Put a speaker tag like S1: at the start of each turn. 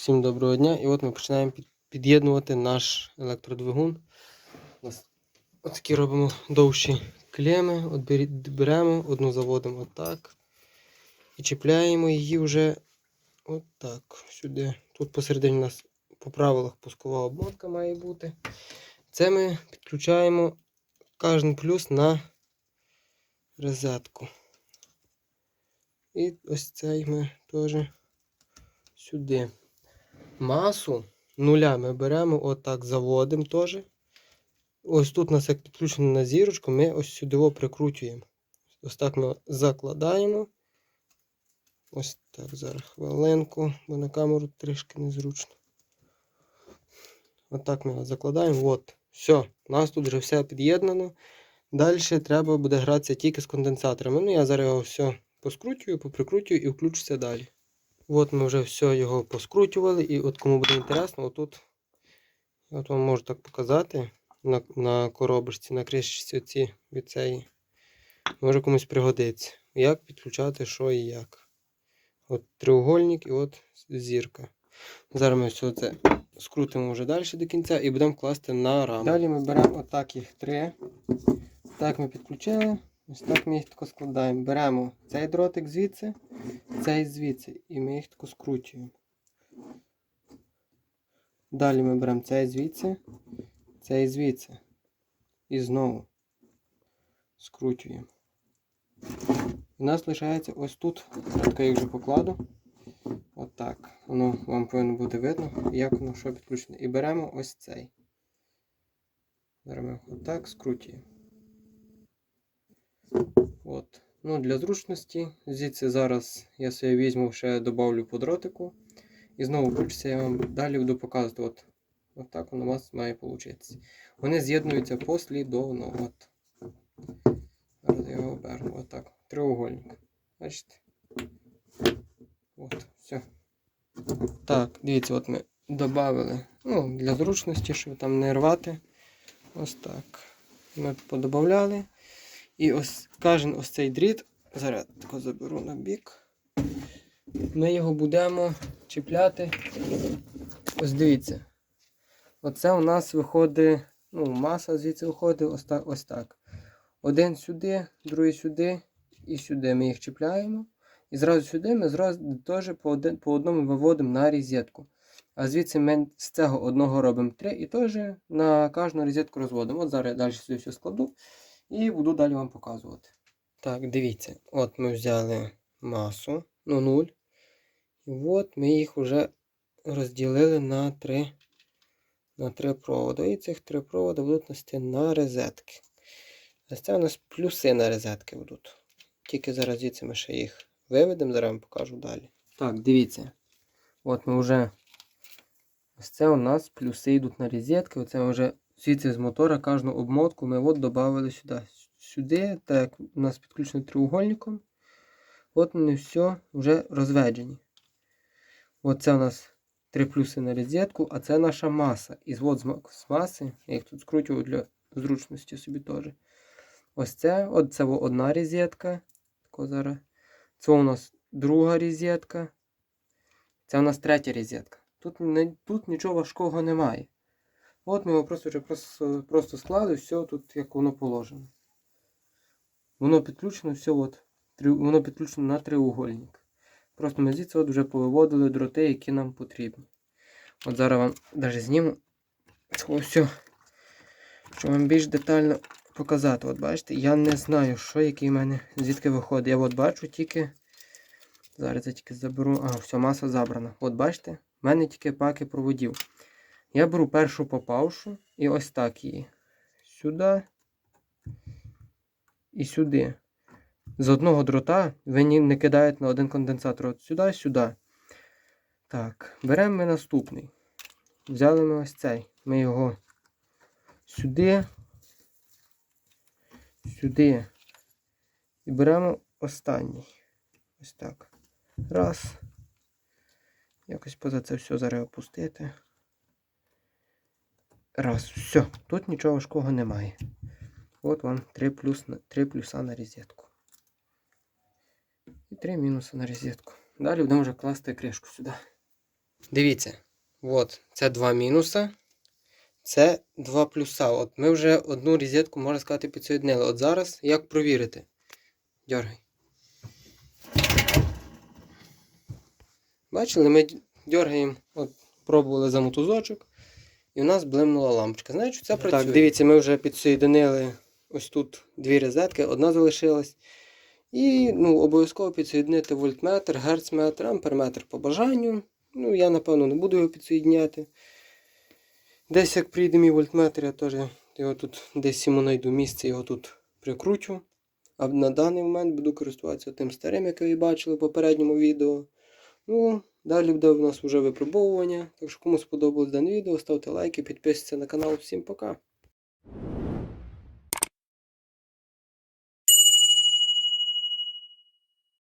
S1: Всім доброго дня. І от ми починаємо під'єднувати наш електродвигун. Отакі робимо довші клеми. От беремо, одну заводимо отак. І чіпляємо її вже отак сюди. Тут посередині у нас по правилах пускова обмотка має бути. Це ми підключаємо кожен плюс на розетку. І ось цей ми теж сюди. Масу нуля ми беремо, отак заводимо теж. Ось тут у нас як підключено на зірочку, ми ось сюди прикручуємо. Ось так ми закладаємо. Ось так, зараз хвилинку, бо на камеру трішки незручно. Отак ми закладаємо. От. Все, у нас тут вже все під'єднано. Далі треба буде гратися тільки з конденсаторами. Ну, я зараз його все поскручую, поприкручую і включуся далі. От ми вже все його поскручували, і от кому буде інтересно, отут от вам можу так показати на, на коробочці, на кришечці оці від цієї. Може комусь пригодиться. Як підключати, що і як. От треугольник і от зірка. Зараз ми все це скрутимо вже далі до кінця і будемо класти на раму. Далі ми беремо отак їх три. Так ми підключили. Ось так ми їх тако складаємо. Беремо цей дротик звідси, цей звідси, і ми їх тако скручуємо. Далі ми беремо цей звідси, цей звідси. І знову скручуємо. У нас лишається ось тут. Так я їх вже покладу. Отак. Воно вам повинно бути видно, як воно що підключено. І беремо ось цей. Ми отак скручуємо. От. Ну, для зручності, звідси зараз я собі візьму, ще добавлю по дротику. І знову включуся, я вам далі буду показувати. От, от так воно у вас має вийти. Вони з'єднуються послідовно. От. Зараз я його оберну. Отак. Треугольник. Бачите? От, все. Так, дивіться, от ми додали. Ну, для зручності, щоб там не рвати. Ось так. Ми подобавляли. І ось кожен ось цей дріт, зараз тако заберу на бік. Ми його будемо чіпляти. Ось дивіться. Оце у нас виходить, ну, маса звідси виходить ось так. Ось так. Один сюди, другий сюди і сюди ми їх чіпляємо. І зразу сюди ми зразу теж по, один, по одному виводимо на розетку. А звідси ми з цього одного робимо три і теж на кожну розетку розводимо. От зараз я далі сюди все складу. І буду далі вам показувати. Так, дивіться, от ми взяли масу, ну 0. І от ми їх вже розділили на три, на три проводи. І цих три проводи будуть нести на розетки. Ось це у нас плюси на розетки будуть. Тільки зараз звідси ми ще їх виведемо, зараз вам покажу далі. Так, дивіться. От ми вже. Ось це у нас плюси йдуть на розетки. Оце вже звідси з мотора кожну обмотку ми от додали сюди. Сюди, так як у нас підключено треугольником. От вони все вже розведені. Оце у нас три плюси на розетку, а це наша маса. І звод з маси, я їх тут скручую для зручності собі теж. Ось це, от це одна розетка. Це у нас друга розетка. Це у нас третя розетка. Тут, тут нічого важкого немає. От ми його просто вже просто, просто склали, все тут як воно положено. Воно підключено, все от, воно підключено на треугольник. Просто ми звідси от вже повиводили дроти, які нам потрібні. От зараз вам навіть зніму все, щоб вам більш детально показати. От бачите, я не знаю, що який в мене звідки виходить. Я от бачу тільки. Зараз я тільки заберу. А, все, маса забрана. От бачите, в мене тільки паки проводів. Я беру першу попавшу і ось так її. Сюди і сюди. З одного дрота ви не кидаєте на один конденсатор. От сюди, сюди. Так, беремо ми наступний. Взяли ми ось цей. Ми його сюди, сюди. І беремо останній. Ось так. Раз. Якось поза це все зараз опустити. Раз. Все. Тут нічого важкого немає. От вам 3, плюс, 3 плюса на розетку. І 3 мінуси на розетку. Далі будемо вже класти кришку сюди. Дивіться, от, це два мінуса, це два плюса. От ми вже одну розетку, можна сказати, підсоєднили. От зараз як провірити? Дергай. Бачили, ми дергаємо, от пробували за мотузочок, і у нас блимнула лампочка. Знаєш, що це працює? Так, дивіться, ми вже підсоєдинили ось тут дві розетки, одна залишилась. І ну, обов'язково підсоєднити вольтметр, герцметр, амперметр по бажанню. Ну, я, напевно, не буду його підсоєдняти. Десь як прийде мій вольтметр, я теж його тут десь йому знайду місце, його тут прикручу. А на даний момент буду користуватися тим старим, який ви бачили в попередньому відео. Ну, далі буде у нас вже випробовування. Так що кому сподобалось дане відео, ставте лайки, підписуйтесь на канал. Всім пока!